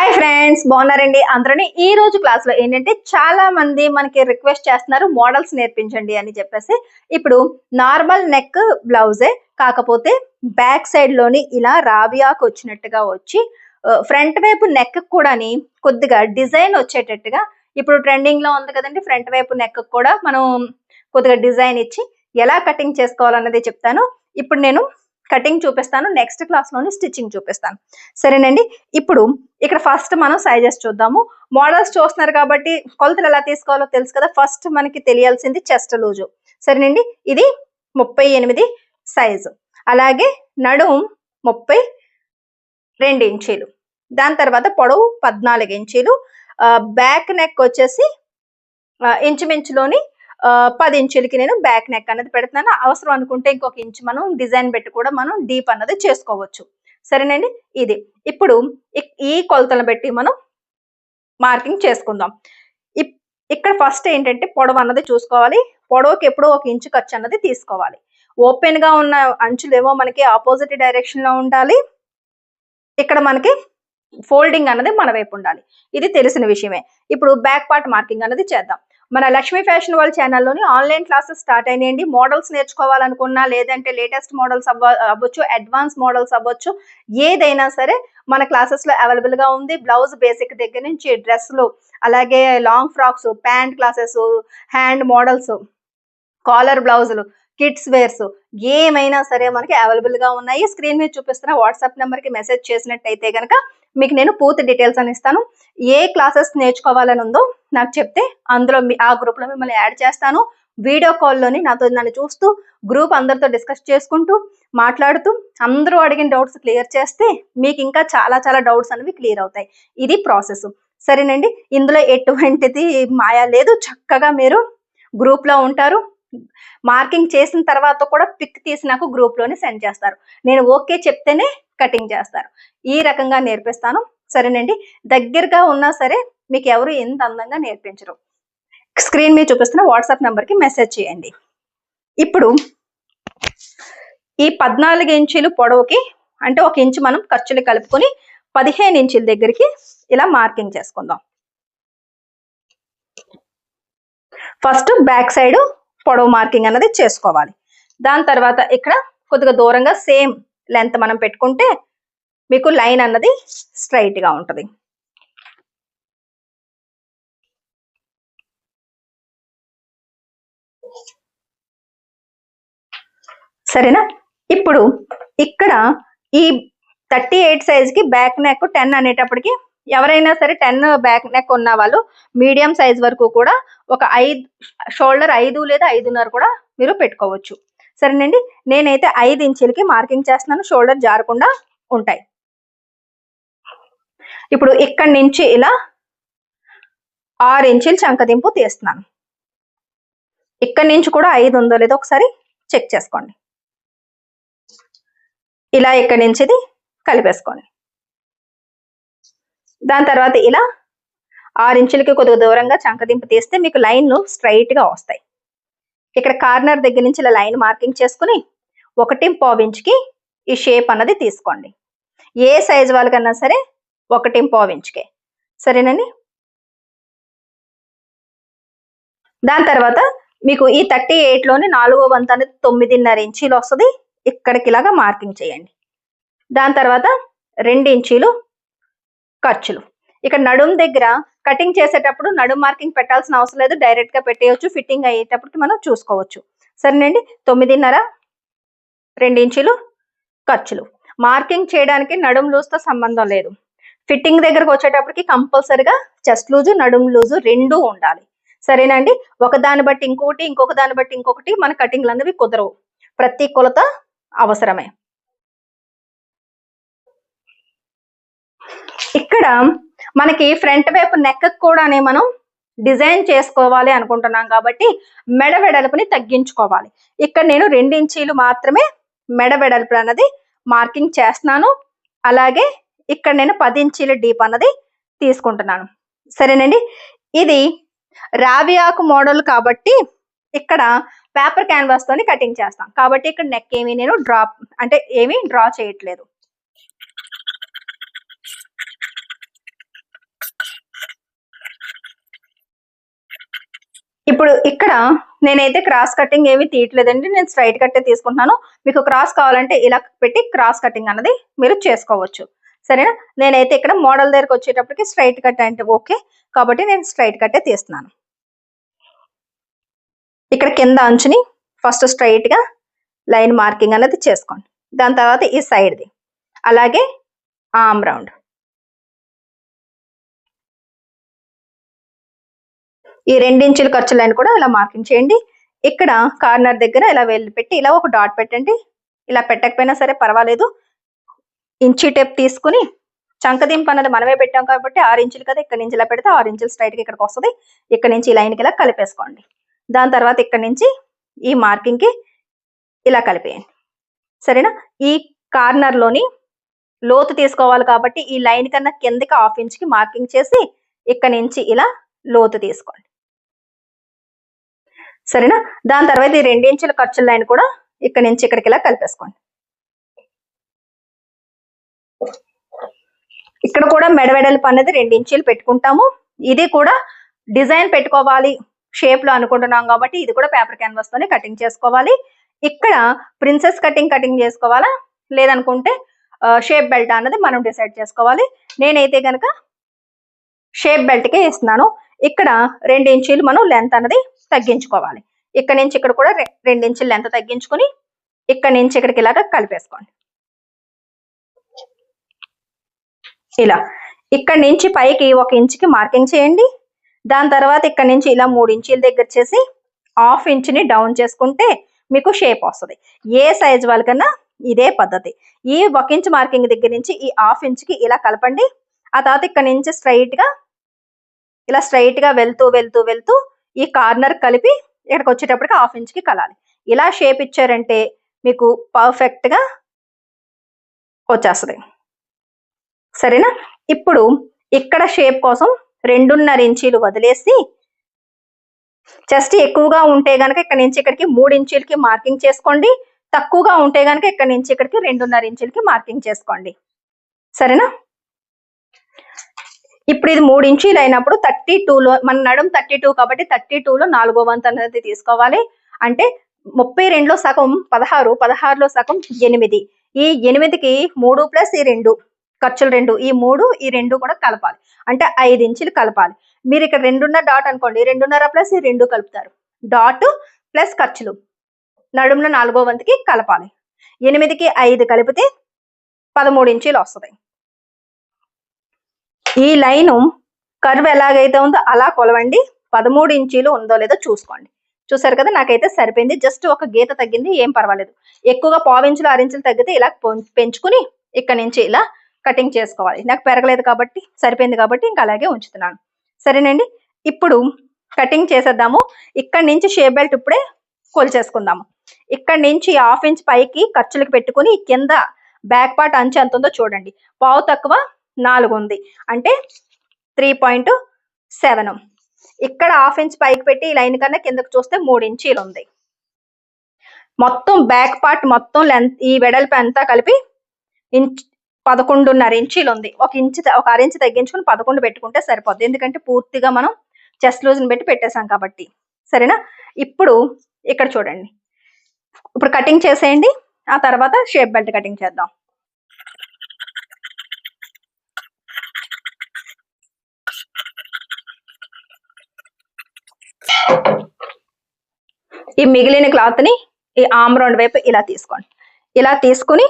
Hi friends బాగున్నారండి? అందరూ ఈ రోజు క్లాస్లో ఏంటంటే చాలా మంది మనకి రిక్వెస్ట్ చేస్తున్నారు మోడల్స్ నేర్పించండి అని చెప్పేసి. ఇప్పుడు నార్మల్ నెక్ బ్లౌజే కాకపోతే బ్యాక్ సైడ్లోని ఇలా రాబియాకు వచ్చినట్టుగా వచ్చి ఫ్రంట్ వైపు నెక్ కూడాని కొద్దిగా డిజైన్ వచ్చేటట్టుగా ఇప్పుడు ట్రెండింగ్లో ఉంది కదండి ఫ్రంట్ వైపు నెక్ కూడా మనం కొద్దిగా డిజైన్ ఇచ్చి ఎలా కటింగ్ చేసుకోవాలన్నది చెప్తాను. ఇప్పుడు నేను కటింగ్ చూపిస్తాను. నెక్స్ట్ క్లాస్లోని స్టిచ్చింగ్ చూపిస్తాను. సరేనండి? ఇప్పుడు ఇక్కడ ఫస్ట్ మనం సైజెస్ చూద్దాము. మోడల్స్ చూస్తున్నారు కాబట్టి కొలతలు ఎలా తీసుకోవాలో తెలుసు కదా. ఫస్ట్ మనకి తెలియాల్సింది చెస్ట్ లూజు. సరేనండి? ఇది ముప్పై ఎనిమిది సైజు అలాగే నడుము ముప్పై రెండు ఇంచీలు. దాని తర్వాత పొడవు పద్నాలుగు ఇంచీలు. బ్యాక్ నెక్ వచ్చేసి ఇంచుమించులోని పది ఇంచులకి నేను బ్యాక్ నెక్ అనేది పెడుతున్నాను. అవసరం అనుకుంటే ఇంకొక ఇంచు మనం డిజైన్ పెట్టి కూడా మనం డీప్ అన్నది చేసుకోవచ్చు. సరేనండి? ఇది. ఇప్పుడు ఈ కొలతలను బట్టి మనం మార్కింగ్ చేసుకుందాం. ఇప్- ఇక్కడ ఫస్ట్ ఏంటంటే పొడవు అన్నది చూసుకోవాలి. పొడవుకి ఎప్పుడో ఒక ఇంచు ఖర్చు అన్నది తీసుకోవాలి. ఓపెన్గా ఉన్న అంచులేమో మనకి ఆపోజిట్ డైరెక్షన్లో ఉండాలి. ఇక్కడ మనకి ఫోల్డింగ్ అన్నది మన వైపు ఉండాలి. ఇది తెలిసిన విషయమే. ఇప్పుడు బ్యాక్ పార్ట్ మార్కింగ్ అన్నది చేద్దాం. మన లక్ష్మీ ఫ్యాషన్ వాళ్ళ ఛానల్లోని ఆన్లైన్ క్లాసెస్ స్టార్ట్ అయినాయండి. మోడల్స్ నేర్చుకోవాలనుకున్నా లేదంటే లేటెస్ట్ మోడల్స్ అవ్వ అవ్వచ్చు అడ్వాన్స్ మోడల్స్ అవ్వచ్చు ఏదైనా సరే మన క్లాసెస్లో అవైలబుల్గా ఉంది. బ్లౌజ్ బేసిక్ దగ్గర నుంచి డ్రెస్లు అలాగే long frocks pant classes hand models collar బ్లౌజులు కిడ్స్ వేర్స్ ఏమైనా సరే మనకి అవైలబుల్గా ఉన్నాయి. స్క్రీన్ మీద చూపిస్తున్న వాట్సాప్ నెంబర్కి మెసేజ్ చేసినట్టయితే గనక మీకు నేను పూర్తి డీటెయిల్స్ అని ఇస్తాను. ఏ క్లాసెస్ నేర్చుకోవాలని ఉందో నాకు చెప్తే అందులో మీ- ఆ గ్రూప్లో మిమ్మల్ని యాడ్ చేస్తాను. వీడియో కాల్లోని నాతో నన్ను చూస్తూ గ్రూప్ అందరితో డిస్కస్ చేసుకుంటూ మాట్లాడుతూ అందరూ అడిగిన డౌట్స్ క్లియర్ చేస్తే మీకు ఇంకా చాలా చాలా డౌట్స్ అనేవి క్లియర్ అవుతాయి. ఇది ప్రాసెస్ సరేనండి. ఇందులో ఎటువంటిది మాయా లేదు. చక్కగా మీరు గ్రూప్లో ఉంటారు. మార్కింగ్ చేసిన తర్వాత కూడా పిక్ తీసి నాకు గ్రూప్లోని సెండ్ చేస్తారు. నేను ఓకే చెప్తేనే కటింగ్ చేస్తారు. ఈ రకంగా నేర్పిస్తాను. సరేనండి. దగ్గరగా ఉన్నా సరే మీకు ఎవరు ఎంత అందంగా నేర్పించరు. స్క్రీన్ మీద చూపిస్తున్న వాట్సాప్ నెంబర్కి మెసేజ్ చేయండి. ఇప్పుడు ఈ పద్నాలుగు ఇంచులు పొడవుకి అంటే ఒక ఇంచు మనం ఖర్చులు కలుపుకొని పదిహేను ఇంచుల దగ్గరికి ఇలా మార్కింగ్ చేసుకుందాం. ఫస్ట్ బ్యాక్ సైడ్ పొడవు మార్కింగ్ అన్నది చేసుకోవాలి. దాని తర్వాత ఇక్కడ కొద్దిగా దూరంగా సేమ్ లెంత్ మనం పెట్టుకుంటే మీకు లైన్ అన్నది స్ట్రైట్గా ఉంటుంది. సరేనా? ఇప్పుడు ఇక్కడ ఈ థర్టీ ఎయిట్ సైజ్కి బ్యాక్ నెక్ టెన్ అనేటప్పటికి ఎవరైనా సరే టెన్ బ్యాక్ నెక్ ఉన్న వాళ్ళు మీడియం సైజ్ వరకు కూడా ఒక ఐదు షోల్డర్ ఐదు లేదా ఐదున్నర కూడా మీరు పెట్టుకోవచ్చు. సరేనండి? నేనైతే ఐదు ఇంచులకి మార్కింగ్ చేస్తున్నాను. షోల్డర్ జారకుండా ఉంటాయి. ఇప్పుడు ఇక్కడి నుంచి ఇలా ఆరు ఇంచులు చంకదింపు తీస్తున్నాను. ఇక్కడి నుంచి కూడా ఐదు ఉందో లేదో ఒకసారి చెక్ చేసుకోండి. ఇలా ఇక్కడి నుంచిది కలిపేసుకోండి. దాని తర్వాత ఇలా ఆరు ఇంచులకి కొద్దిగా దూరంగా చంకదింపు తీస్తే మీకు లైన్లు స్ట్రైట్గా వస్తాయి. ఇక్కడ కార్నర్ దగ్గర నుంచి ఇలా లైన్ మార్కింగ్ చేసుకుని ఒకటి పావు ఇంచుకి ఈ షేప్ అన్నది తీసుకోండి. ఏ సైజ్ వాళ్ళకన్నా సరే ఒకటి పావు ఇంచుకే. సరేనండి? దాని తర్వాత మీకు ఈ థర్టీ ఎయిట్లోని నాలుగో వంతు అనేది తొమ్మిదిన్నర ఇంచీలు వస్తుంది. ఇక్కడికి ఇలాగా మార్కింగ్ చేయండి. దాని తర్వాత రెండు ఇంచీలు ఖర్చులు. ఇక్కడ నడుం దగ్గర కటింగ్ చేసేటప్పుడు నడుం మార్కింగ్ పెట్టాల్సిన అవసరం లేదు. డైరెక్ట్గా పెట్టేయచ్చు ఫిట్టింగ్ అయ్యేటప్పటికి మనం చూసుకోవచ్చు. సరేనండి? తొమ్మిదిన్నర రెండు ఇంచులు ఖర్చులు. మార్కింగ్ చేయడానికి నడుం లూజ్తో సంబంధం లేదు. ఫిట్టింగ్ దగ్గరకు వచ్చేటప్పటికి కంపల్సరిగా చెస్ట్ లూజు నడుం లూజు రెండూ ఉండాలి. సరేనండి? ఒక దాన్ని బట్టి ఇంకొకటి ఇంకొక దాన్ని బట్టి ఇంకొకటి మన కటింగ్లు అనేవి కుదరవు. ప్రతి కొలత అవసరమే. ఇక్కడ మనకి ఫ్రంట్ వైపు నెక్ కూడానే మనం డిజైన్ చేసుకోవాలి అనుకుంటున్నాం కాబట్టి మెడ వెడల్పుని తగ్గించుకోవాలి. ఇక్కడ నేను రెండు ఇంచీలు మాత్రమే మెడ వెడల్పు అన్నది మార్కింగ్ చేస్తున్నాను. అలాగే ఇక్కడ నేను పది ఇంచీల డీప్ అన్నది తీసుకుంటున్నాను. సరేనండి? ఇది రావి ఆకు మోడల్ కాబట్టి ఇక్కడ పేపర్ క్యాన్వాస్ తోని కటింగ్ చేస్తాం. కాబట్టి ఇక్కడ నెక్ ఏమీ నేను డ్రాప్ అంటే ఏమీ డ్రా చేయట్లేదు. ఇప్పుడు ఇక్కడ నేనైతే క్రాస్ కటింగ్ ఏమి తీయట్లేదండి. నేను స్ట్రైట్ కట్టే తీసుకుంటున్నాను. మీకు క్రాస్ కావాలంటే ఇలా పెట్టి క్రాస్ కటింగ్ అన్నది మీరు చేసుకోవచ్చు. సరేనా? నేనైతే ఇక్కడ మోడల్ దగ్గరకు వచ్చేటప్పటికి స్ట్రైట్ కట్ అంటే ఓకే కాబట్టి నేను స్ట్రైట్ కట్టే తీస్తున్నాను. ఇక్కడ కింద అంచుని ఫస్ట్ స్ట్రైట్గా లైన్ మార్కింగ్ అనేది చేసుకోండి. దాని తర్వాత ఈ సైడ్ది అలాగే ఆమ్ రౌండ్ ఈ రెండించుల ఖర్చు లైన్ కూడా ఇలా మార్కింగ్ చేయండి. ఇక్కడ కార్నర్ దగ్గర ఇలా వెళ్ళి పెట్టి ఇలా ఒక డాట్ పెట్టండి. ఇలా పెట్టకపోయినా సరే పర్వాలేదు. ఇంచి టేప్ తీసుకుని చంకదింపు అన్నది మనమే పెట్టాం కాబట్టి ఆరు ఇంచులు కదా ఇక్కడ నుంచి ఇలా పెడితే ఆరు ఇంచులు స్ట్రైట్గా ఇక్కడికి వస్తుంది. ఇక్కడ నుంచి ఈ లైన్కి ఇలా కలిపేసుకోండి. దాని తర్వాత ఇక్కడ నుంచి ఈ మార్కింగ్కి ఇలా కలిపేయండి. సరేనా? ఈ కార్నర్లోని లోతు తీసుకోవాలి కాబట్టి ఈ లైన్ కన్నా కిందకి హాఫ్ ఇంచ్కి మార్కింగ్ చేసి ఇక్కడ నుంచి ఇలా లోతు తీసుకోండి. సరేనా? దాని తర్వాత ఈ రెండించుల ఖర్చుల లైన్ కూడా ఇక్కడ నుంచి ఇక్కడికి ఇలా కలిపేసుకోండి. ఇక్కడ కూడా మెడవెడల్పు అనేది రెండు ఇంచీలు పెట్టుకుంటాము. ఇది కూడా డిజైన్ పెట్టుకోవాలి షేప్లో అనుకుంటున్నాం కాబట్టి ఇది కూడా పేపర్ క్యాన్వాస్ తోనే కటింగ్ చేసుకోవాలి. ఇక్కడ ప్రిన్సెస్ కటింగ్ కటింగ్ చేసుకోవాలా? లేదనుకుంటే షేప్ బెల్ట్ అన్నది మనం డిసైడ్ చేసుకోవాలి. నేనైతే కనుక షేప్ బెల్ట్ కే ఇస్తున్నాను. ఇక్కడ రెండు ఇంచీలు మనం లెంత్ అన్నది తగ్గించుకోవాలి. ఇక్కడ నుంచి ఇక్కడ కూడా రె- రెండు ఇంచులు లెంత్ తగ్గించుకొని ఇక్కడ నుంచి ఇక్కడికి ఇలాగ కలిపేసుకోండి. ఇలా. ఇక్కడ నుంచి పైకి ఒక ఇంచుకి మార్కింగ్ చేయండి. దాని తర్వాత ఇక్కడ నుంచి ఇలా మూడు ఇంచీల దగ్గర చేసి హాఫ్ ఇంచుని డౌన్ చేసుకుంటే మీకు షేప్ వస్తుంది. ఏ సైజ్ వాళ్ళకన్నా ఇదే పద్ధతి. ఈ ఒక ఇంచ్ మార్కింగ్ దగ్గర నుంచి ఈ హాఫ్ ఇంచుకి ఇలా కలపండి. ఆ తర్వాత ఇక్కడ నుంచి స్ట్రైట్గా ఇలా స్ట్రైట్గా వెళ్తూ వెళ్తూ వెళ్తూ ఈ కార్నర్ కలిపి ఇక్కడికి వచ్చేటప్పటికి హాఫ్ ఇంచ్కి కలాలి. ఇలా షేప్ ఇచ్చారంటే మీకు పర్ఫెక్ట్గా వచ్చేస్తుంది. సరేనా? ఇప్పుడు ఇక్కడ షేప్ కోసం రెండున్నర ఇంచీలు వదిలేసి చెస్ట్ ఎక్కువగా ఉంటే గనక ఇక్కడ నుంచి ఇక్కడికి మూడు ఇంచీలకి మార్కింగ్ చేసుకోండి. తక్కువగా ఉంటే గనక ఇక్కడ నుంచి ఇక్కడికి రెండున్నర ఇంచులకి మార్కింగ్ చేసుకోండి. సరేనా? ఇప్పుడు ఇది మూడు ఇంచీలు అయినప్పుడు థర్టీ లో మన నడుం థర్టీ టూ కాబట్టి థర్టీ లో నాలుగో వంతు అనేది తీసుకోవాలి. అంటే ముప్పై రెండులో సగం పదహారు పదహారులో సగం ఎనిమిది. ఈ ఎనిమిదికి మూడు ప్లస్ ఈ రెండు ఖర్చులు రెండు. ఈ మూడు ఈ రెండు కూడా కలపాలి. అంటే ఐదు ఇంచులు కలపాలి. మీరు ఇక్కడ రెండున్నర డాట్ అనుకోండి. రెండున్నర ప్లస్ ఈ రెండు కలుపుతారు. డాట్ ప్లస్ ఖర్చులు. నడుములో నాలుగో వంతుకి కలపాలి. ఎనిమిదికి ఐదు కలిపితే పదమూడు ఇంచీలు వస్తుంది ఈ లైను కర్వ్ ఎలాగైతే ఉందో అలా కొలవండి. పదమూడు ఇంచీలు ఉందో లేదో చూసుకోండి. చూసారు కదా నాకైతే సరిపోయింది. జస్ట్ ఒక గీత తగ్గింది ఏం పర్వాలేదు. ఎక్కువగా పావించులు ఆరించులు తగ్గితే ఇలా పెంచుకుని ఇక్కడ నుంచి ఇలా కటింగ్ చేసుకోవాలి. నాకు పెరగలేదు కాబట్టి సరిపోయింది కాబట్టి ఇంకా అలాగే ఉంచుతున్నాను. సరేనండి ఇప్పుడు కటింగ్ చేసేద్దాము. ఇక్కడ నుంచి షేప్ బెల్ట్ ఇప్పుడే కొలిచేసుకుందాము. ఇక్కడ నుంచి హాఫ్ ఇంచ్ పైకి ఖర్చులకు పెట్టుకుని కింద బ్యాక్ పార్ట్ అంచు ఎంత ఉందో చూడండి. పావు తక్కువ నాలుగు ఉంది అంటే త్రీ పాయింట్ సెవెన్ ఇక్కడ హాఫ్ ఇంచ్ పైకి పెట్టి ఈ లైన్ కన్నా కిందకు చూస్తే మూడు ఇంచీలు ఉంది మొత్తం బ్యాక్ పార్ట్ మొత్తం లెంత్ ఈ వెడల్పు అంతా కలిపి ఇంచ్ పదకొండున్నర ఇంచీలు ఉంది ఒక ఇంచు త- ఒక అర ఇంచ్ తగ్గించుకుని పదకొండు పెట్టుకుంటే సరిపోద్ది. ఎందుకంటే పూర్తిగా మనం చెస్ట్ లూజ్ని పెట్టి పెట్టేశాం కాబట్టి. సరేనా? ఇప్పుడు ఇక్కడ చూడండి. ఇప్పుడు కటింగ్ చేసేయండి. ఆ తర్వాత షేప్ బెల్ట్ కటింగ్ చేద్దాం. ఈ మిగిలిన క్లాత్ని ఈ ఆమ్ రౌండ్ వైపు ఇలా తీసుకోండి. ఇలా తీసుకుని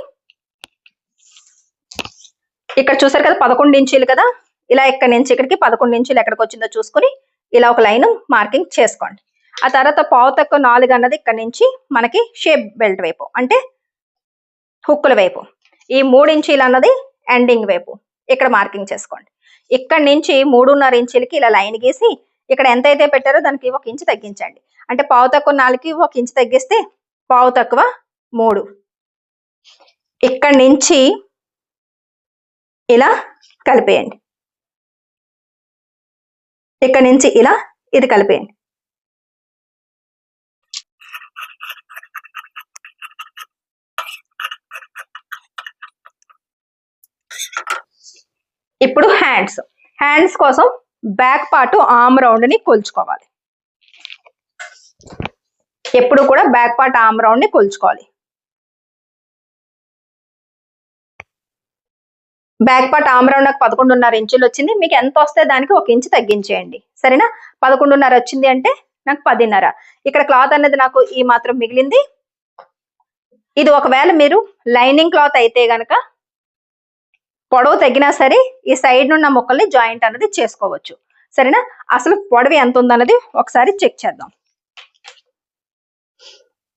ఇక్కడ చూసారు కదా పదకొండు ఇంచీలు కదా? ఇలా ఇక్కడ నుంచి ఇక్కడికి పదకొండు ఇంచీలు ఎక్కడికి వచ్చిందో చూసుకుని ఇలా ఒక లైన్ మార్కింగ్ చేసుకోండి. ఆ తర్వాత పావు తక్కువ నాలుగు అన్నది ఇక్కడ నుంచి మనకి షేప్ బెల్ట్ వైపు అంటే హుక్కుల వైపు. ఈ మూడు ఇంచీలు అన్నది ఎండింగ్ వైపు ఇక్కడ మార్కింగ్ చేసుకోండి. ఇక్కడ నుంచి మూడున్నర ఇంచీలకి ఇలా లైన్ గీసి ఇక్కడ ఎంత అయితే పెట్టారో దానికి ఒక ఇంచు తగ్గించండి. అంటే పావు తక్కువ నాలుగుకి ఒక ఇంచు తగ్గిస్తే పావు తక్కువ మూడు. ఇక్కడ నుంచి ఇలా కలిపేయండి. ఇక్కడ నుంచి ఇలా ఇది కలిపేయండి. ఇప్పుడు హ్యాండ్స్. హ్యాండ్స్ కోసం బ్యాక్ పార్ట్ ఆమ్ రౌండ్ని కొలుచుకోవాలి. ఎప్పుడు కూడా బ్యాక్ పార్ట్ ఆమ్ రౌండ్ని కొలుచుకోవాలి. బ్యాక్ పార్ట్ ఆమ్ రౌండ్ నాకు పదకొండున్నర ఇంచులు వచ్చింది. మీకు ఎంత వస్తే దానికి ఒక ఇంచు తగ్గించేయండి. సరేనా? పదకొండున్నర వచ్చింది అంటే నాకు పదిన్నర. ఇక్కడ క్లాత్ అనేది నాకు ఈ మాత్రం మిగిలింది. ఇది ఒకవేళ మీరు లైనింగ్ క్లాత్ అయితే గనక పొడవు తగ్గినా సరే ఈ సైడ్ నున్న మొక్కల్ని జాయింట్ అనేది చేసుకోవచ్చు. సరేనా? అసలు పొడవు ఎంత ఉందన్నది ఒకసారి చెక్ చేద్దాం.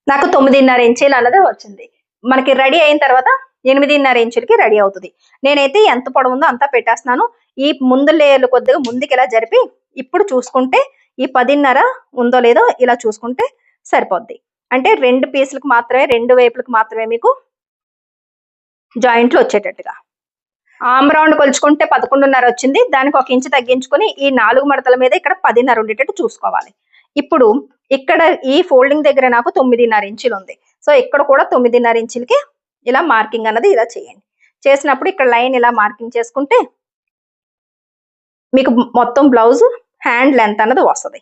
నాకు తొమ్మిదిన్నర ఇంచీలు అన్నది వచ్చింది. మనకి రెడీ అయిన తర్వాత ఎనిమిదిన్నర ఇంచులకి రెడీ అవుతుంది. నేనైతే ఎంత పొడవు ఉందో అంతా పెట్టేస్తున్నాను. ఈ ముందు లేయర్లు కొద్దిగా ముందుకు ఇలా జరిపి ఇప్పుడు చూసుకుంటే ఈ పదిన్నర ఉందో లేదో ఇలా చూసుకుంటే సరిపోద్ది. అంటే రెండు పీసులకు మాత్రమే రెండు వైపులకు మాత్రమే మీకు జాయింట్లు వచ్చేటట్టుగా. ఆమ్ రౌండ్ కొలుచుకుంటే పదకొండున్నర వచ్చింది. దానికి ఒక ఇంచు తగ్గించుకొని ఈ నాలుగు మడతల మీద ఇక్కడ పదిన్నర ఉండేటట్టు చూసుకోవాలి. ఇప్పుడు ఇక్కడ ఈ ఫోల్డింగ్ దగ్గర నాకు తొమ్మిదిన్నర ఇంచులు ఉంది. సో ఇక్కడ కూడా తొమ్మిదిన్నర ఇంచులకి ఇలా మార్కింగ్ అన్నది ఇలా చేయండి. చేసినప్పుడు ఇక్కడ లైన్ ఇలా మార్కింగ్ చేసుకుంటే మీకు మొత్తం బ్లౌజ్ హ్యాండ్ లెంత్ అన్నది వస్తుంది.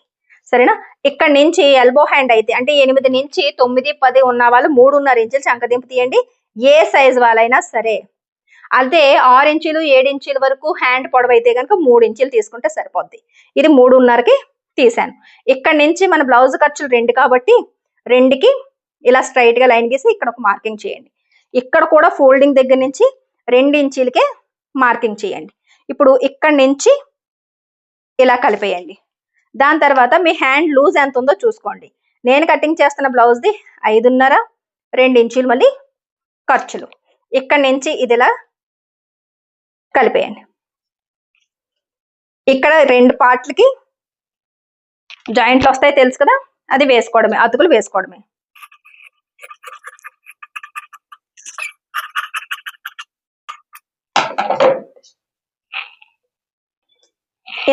సరేనా? ఇక్కడ నుంచి ఎల్బో హ్యాండ్ అయితే అంటే ఎనిమిది నుంచి తొమ్మిది పది ఉన్న వాళ్ళు మూడున్నర ఇంచులు చంకదింపు తీయండి. ఏ సైజ్ వాళ్ళైనా సరే అదే ఆరు ఇంచులు ఏడు ఇంచుల వరకు హ్యాండ్ పొడవు అయితే కనుక మూడు ఇంచులు తీసుకుంటే సరిపోద్ది. ఇది మూడున్నరకి తీసాను. ఇక్కడ నుంచి మన బ్లౌజ్ ఖర్చులు రెండు కాబట్టి రెండుకి ఇలా స్ట్రైట్గా లైన్ గీసి ఇక్కడ ఒక మార్కింగ్ చేయండి. ఇక్కడ కూడా ఫోల్డింగ్ దగ్గర నుంచి రెండు ఇంచీలకే మార్కింగ్ చేయండి. ఇప్పుడు ఇక్కడ నుంచి ఇలా కలిపేయండి. దాని తర్వాత మీ హ్యాండ్ లూజ్ ఎంత ఉందో చూసుకోండి. నేను కటింగ్ చేస్తున్న బ్లౌజ్ది ఐదున్నర రెండు ఇంచులు మళ్ళీ ఖర్చులు. ఇక్కడ నుంచి ఇది ఇలా కలిపేయండి. ఇక్కడ రెండు పార్ట్లకి జాయింట్లు వస్తాయి తెలుసు కదా? అది వేసుకోవడమే అతుకులు వేసుకోవడమే.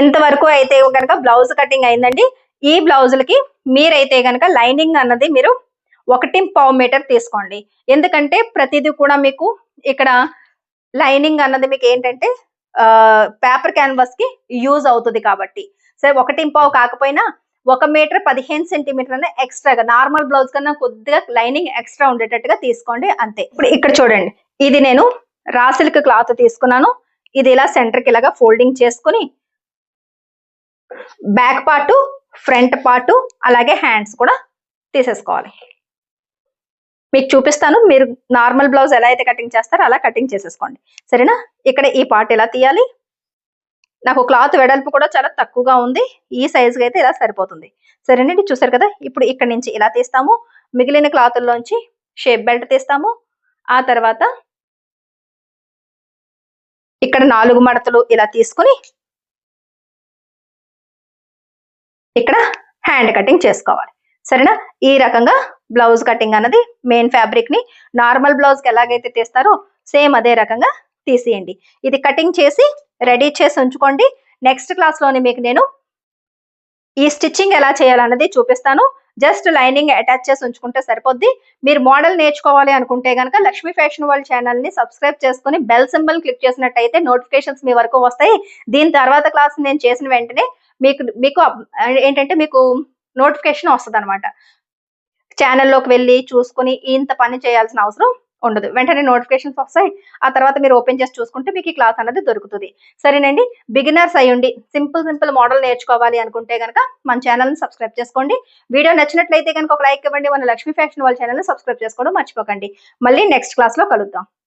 ఇంతవరకు అయితే కనుక బ్లౌజ్ కటింగ్ అయిందండి. ఈ బ్లౌజులకి మీరైతే కనుక లైనింగ్ అన్నది మీరు ఒకటి పావు మీటర్ తీసుకోండి. ఎందుకంటే ప్రతిదీ కూడా మీకు ఇక్కడ లైనింగ్ అన్నది మీకు ఏంటంటే పేపర్ క్యాన్వాస్కి యూజ్ అవుతుంది కాబట్టి. సరే ఒకటి పావు కాకపోయినా ఒక మీటర్ పదిహేను సెంటీమీటర్ అనే ఎక్స్ట్రాగా నార్మల్ బ్లౌజ్ కన్నా కొద్దిగా లైనింగ్ ఎక్స్ట్రా ఉండేటట్టుగా తీసుకోండి అంతే. ఇప్పుడు ఇక్కడ చూడండి ఇది నేను రాసిల్క్ క్లాత్ తీసుకున్నాను. ఇది ఇలా సెంటర్కి ఇలాగా ఫోల్డింగ్ చేసుకుని బ్యాక్ పార్టు ఫ్రంట్ పార్టు అలాగే హ్యాండ్స్ కూడా తీసేసుకోవాలి. మీకు చూపిస్తాను. మీరు నార్మల్ బ్లౌజ్ ఎలా అయితే కటింగ్ చేస్తారో అలా కటింగ్ చేసేసుకోండి. సరేనా? ఇక్కడ ఈ పార్ట్ ఎలా తీయాలి? నాకు క్లాత్ వెడల్పు కూడా చాలా తక్కువగా ఉంది. ఈ సైజుకి అయితే ఇలా సరిపోతుంది. సరేనండి చూసారు కదా? ఇప్పుడు ఇక్కడ నుంచి ఇలా తీస్తాము. మిగిలిన క్లాతుల్లోంచి షేప్ బెల్ట్ తీస్తాము. ఆ తర్వాత ఇక్కడ నాలుగు మడతలు ఇలా తీసుకుని ఇక్కడ హ్యాండ్ కటింగ్ చేసుకోవాలి. సరేనా? ఈ రకంగా బ్లౌజ్ కటింగ్ అన్నది మెయిన్ ఫ్యాబ్రిక్ని నార్మల్ బ్లౌజ్కి ఎలాగైతే తీస్తారో సేమ్ అదే రకంగా తీసేయండి. ఇది కటింగ్ చేసి రెడీ చేసి ఉంచుకోండి. నెక్స్ట్ క్లాస్లోని మీకు నేను ఈ స్టిచ్చింగ్ ఎలా చేయాలన్నది చూపిస్తాను. జస్ట్ లైనింగ్ అటాచ్ చేసి ఉంచుకుంటే సరిపోద్ది. మీరు మోడల్ నేర్చుకోవాలి అనుకుంటే కనుక లక్ష్మీ ఫ్యాషన్ వరల్డ్ ఛానల్ని సబ్స్క్రైబ్ చేసుకుని బెల్ సింబల్ క్లిక్ చేసినట్టయితే నోటిఫికేషన్స్ మీ వరకు వస్తాయి. దీని తర్వాత క్లాస్ నేను చేసిన వెంటనే మీకు మీకు ఏంటంటే మీకు నోటిఫికేషన్ వస్తుంది అనమాట ఛానల్లోకి వెళ్ళి చూసుకుని ఇంత పని చేయాల్సిన అవసరం ఉండదు. వెంటనే నోటిఫికేషన్స్ వస్తాయి. ఆ తర్వాత మీరు ఓపెన్ చేసి చూసుకుంటే మీకు ఈ క్లాస్ అనేది దొరుకుతుంది. సరేనండి? బిగినర్స్ అయ్యండి సింపుల్ సింపుల్ మోడల్ నేర్చుకోవాలి అనుకుంటే కనుక మన ఛానల్ని సబ్స్క్రైబ్ చేసుకోండి. వీడియో నచ్చినట్లయితే కనుక ఒక లైక్ ఇవ్వండి. మన లక్ష్మీ ఫ్యాషన్ వాళ్ళ ఛానల్ని సబ్స్క్రైబ్ చేసుకోవడం మర్చిపోకండి. మళ్ళీ నెక్స్ట్ క్లాస్లో కలుద్దాం.